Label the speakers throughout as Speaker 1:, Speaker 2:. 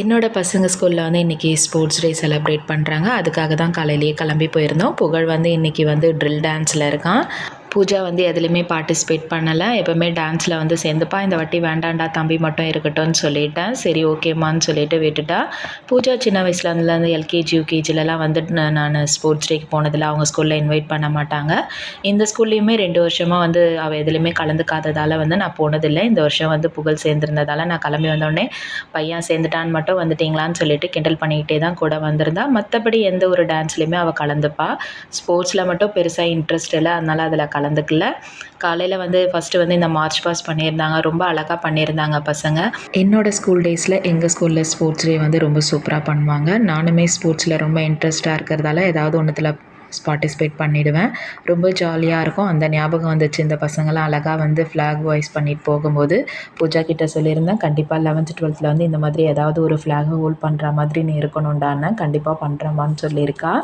Speaker 1: என்னோடய பசங்க ஸ்கூலில் வந்து இன்றைக்கி ஸ்போர்ட்ஸ் டே செலிப்ரேட் பண்ணுறாங்க அதுக்காக தான் காலையிலேயே கிளம்பி போயிருந்தோம். புகழ் வந்து இன்றைக்கி வந்து ட்ரில் டான்ஸில் இருக்கான். பூஜா வந்து எதுலேயுமே பார்ட்டிசிபேட் பண்ணலை. எப்போவுமே டான்ஸில் வந்து சேர்ந்துப்பா இந்த வாட்டி வேண்டாண்டா தம்பி மட்டும் இருக்கட்டும்னு சொல்லிட்டேன். சரி ஓகேம்மான்னு சொல்லிட்டு விட்டுட்டா. பூஜா சின்ன வயசில் எல்கேஜி யூகேஜிலலாம் வந்து நான் ஸ்போர்ட்ஸ் டேக்கு போனதில் அவங்க ஸ்கூலில் இன்வைட் பண்ண மாட்டாங்க. இந்த ஸ்கூல்லையுமே ரெண்டு வருஷமாக வந்து அவள் எதுலேயுமே கலந்துக்காததால் வந்து நான் போனதில்லை. இந்த வருஷம் வந்து புகழ் சேர்ந்துருந்ததால் நான் கிளம்பி வந்தோடனே பையன் சேர்ந்துட்டான்னு மட்டும் வந்துட்டிங்களான்னு சொல்லிட்டு கிண்டல் பண்ணிக்கிட்டே தான் கூட வந்திருந்தா. மற்றபடி எந்த ஒரு டான்ஸ்லேயுமே அவள் கலந்துப்பா. ஸ்போர்ட்ஸில் மட்டும் பெருசாக இன்ட்ரெஸ்ட் இல்லை. அதனால் அதில் கலந்துக்கல. காலையில் வந்து ஃபஸ்ட்டு வந்து இந்த மார்ச் பாஸ் பண்ணியிருந்தாங்க. ரொம்ப அழகாக பண்ணியிருந்தாங்க பசங்க. என்னோடய ஸ்கூல் டேஸில் எங்கள் ஸ்கூலில் ஸ்போர்ட்ஸ் டே வந்து ரொம்ப சூப்பராக பண்ணுவாங்க. நானுமே ஸ்போர்ட்ஸில் ரொம்ப இன்ட்ரெஸ்ட்டாக இருக்கிறதால ஏதாவது ஒன்றுத்தில் பார்ட்டிசிபேட் பண்ணிவிடுவேன் ரொம்ப ஜாலியாக இருக்கும். அந்த ஞாபகம் வந்துச்சு. இந்த பசங்களாம் அழகாக வந்து ஃப்ளாக் வாய்ஸ் பண்ணிட்டு போகும்போது பூஜா கிட்ட சொல்லியிருந்தேன். கண்டிப்பாக லெவன்த்து டுவெல்த்தில் வந்து இந்த மாதிரி ஏதாவது ஒரு ஃப்ளாகை ஹோல்ட் பண்ணுற மாதிரி நீ இருக்கணும்டான்னு கண்டிப்பாக பண்ணுறமான்னு சொல்லியிருக்கா.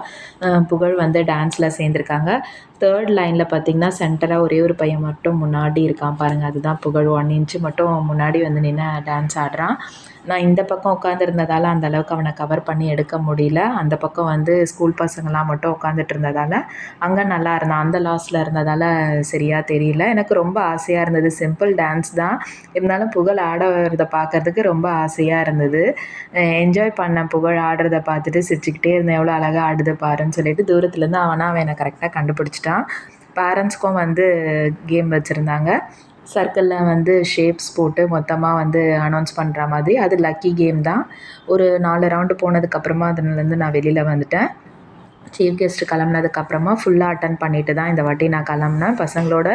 Speaker 1: புகழ் வந்து டான்ஸில் சேர்ந்துருக்காங்க. தேர்ட் லைனில் பார்த்திங்கன்னா சென்டராக ஒரே ஒரு பையன் மட்டும் முன்னாடி இருக்கான் பாருங்கள் அதுதான் புகழ். ஒன் இன்ச்சு மட்டும் முன்னாடி வந்து நின்று டான்ஸ் ஆடுறான். நான் இந்த பக்கம் உட்காந்துருந்ததால் அந்த அளவுக்கு அவனை கவர் பண்ணி எடுக்க முடியல. அந்த பக்கம் வந்து ஸ்கூல் பசங்களாம் மட்டும் உட்காந்துட்டு இருந்ததால் அங்கே நல்லா இருந்தான். அந்த லாஸில் இருந்ததால் சரியாக தெரியல. எனக்கு ரொம்ப ஆசையாக இருந்தது. சிம்பிள் டான்ஸ் தான். இருந்தாலும் புகழ் ஆடுறத பார்க்குறதுக்கு ரொம்ப ஆசையாக இருந்தது. என்ஜாய் பண்ணேன் புகழ் ஆடுறத பார்த்துட்டு சிரிச்சுக்கிட்டே இருந்தேன். எவ்வளோ அழகாக ஆடுது பாருன்னு சொல்லிட்டு தூரத்துலேருந்து அவனா அவன் என்னை கரெக்டாக கண்டுபிடிச்சிட்டான். பேரண்ட்ஸ்க்கும் வந்து கேம் வச்சுருந்தாங்க. சர்க்கிளில் வந்து ஷேப்ஸ் போட்டு மொத்தமாக வந்து அனௌன்ஸ் பண்ணுற மாதிரி. அது லக்கி கேம் தான். ஒரு நாலு ரவுண்டு போனதுக்கப்புறமா அதுலேருந்து நான் வெளியில் வந்துட்டேன். சீஃப் கெஸ்ட்டு கிளம்புனதுக்கப்புறமா ஃபுல்லாக அட்டன் பண்ணிட்டு தான் இந்த வாட்டி நான் கிளம்புனேன். பசங்களோட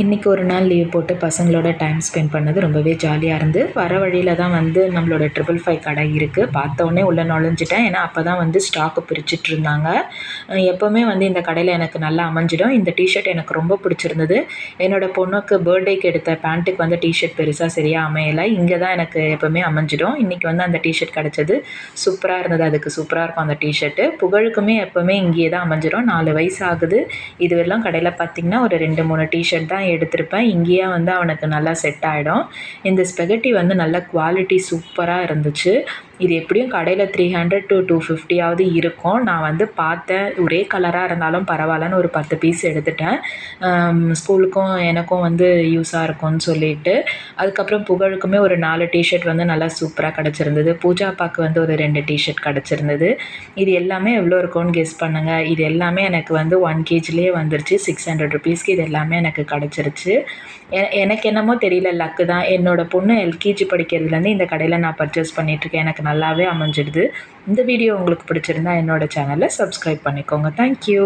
Speaker 1: இன்றைக்கி ஒரு நாள் லீவ் போட்டு பசங்களோட டைம் ஸ்பெண்ட் பண்ணது ரொம்பவே ஜாலியாக இருந்து வர வழியில் தான் வந்து நம்மளோட ட்ரிபிள் ஃபைவ் கடை இருக்குது பார்த்தோன்னே உள்ளே நுழைஞ்சிட்டேன். ஏன்னா அப்போ தான் வந்து ஸ்டாக்கு பிரிச்சுட்டு இருந்தாங்க. எப்போவுமே வந்து இந்த கடையில் எனக்கு நல்லா அமைஞ்சிடும். இந்த டிஷர்ட் எனக்கு ரொம்ப பிடிச்சிருந்தது. என்னோடய பொண்ணுக்கு பர்த்டேக்கு எடுத்த பேண்ட்டுக்கு வந்து டிஷர்ட் பெருசாக சரியாக அமையலை. இங்கே தான் எனக்கு எப்போவுமே அமைஞ்சிடும். இன்றைக்கி வந்து அந்த டிஷர்ட் கிடச்சது. சூப்பராக இருந்தது. அதுக்கு சூப்பராக இருக்கும் அந்த டிஷர்ட்டு புகழுக்குமே எப்போவுமே இங்கேயே தான் அமைஞ்சிடும் நாலு வயசு ஆகுது. இதுவெல்லாம் கடையில் பார்த்திங்கன்னா ஒரு ரெண்டு மூணு டிஷர்ட் தான் தான் எடுத்திருப்பேன். இங்கேயே வந்து அவனுக்கு நல்லா செட் ஆகிடும் இந்த ஸ்பெகட்டி வந்து நல்ல குவாலிட்டி சூப்பராக இருந்துச்சு. இது எப்படியும் கடையில் த்ரீ ஹண்ட்ரட் டு டூ ஃபிஃப்டியாவது இருக்கும். நான் வந்து பார்த்தேன் ஒரே கலராக இருந்தாலும் பரவாயில்லன்னு ஒரு பத்து பீஸ் எடுத்துட்டேன். ஸ்கூலுக்கும் எனக்கும் வந்து யூஸாக இருக்கும்னு சொல்லிட்டு. அதுக்கப்புறம் புகழுக்குமே ஒரு நாலு டிஷர்ட் வந்து நல்லா சூப்பராக கிடச்சிருந்தது. பூஜா அப்பாவுக்கு வந்து ஒரு ரெண்டு டிஷர்ட் கிடச்சிருந்தது. இது எல்லாமே எவ்வளோ இருக்கும்னு கெஸ் பண்ணுங்கள் இது எல்லாமே எனக்கு வந்து ஒன் கேஜிலே வந்துருச்சு. சிக்ஸ் ஹண்ட்ரட் ருபீஸ்க்கு இது எல்லாமே எனக்கு கிடச்சிருச்சு. எ எனக்கு என்னமோ தெரியல லக்கு தான். என்னோடய பொண்ணு எல்கேஜி படிக்கிறதுலேருந்து இந்த கடையில் நான் பர்ச்சேஸ் பண்ணிகிட்ருக்கேன் எனக்கு நல்லாவே அமைஞ்சிடுது. இந்த வீடியோ உங்களுக்கு பிடிச்சிருந்தா என்னோடய சேனலை சப்ஸ்கிரைப் பண்ணிக்கோங்க. தேங்க்யூ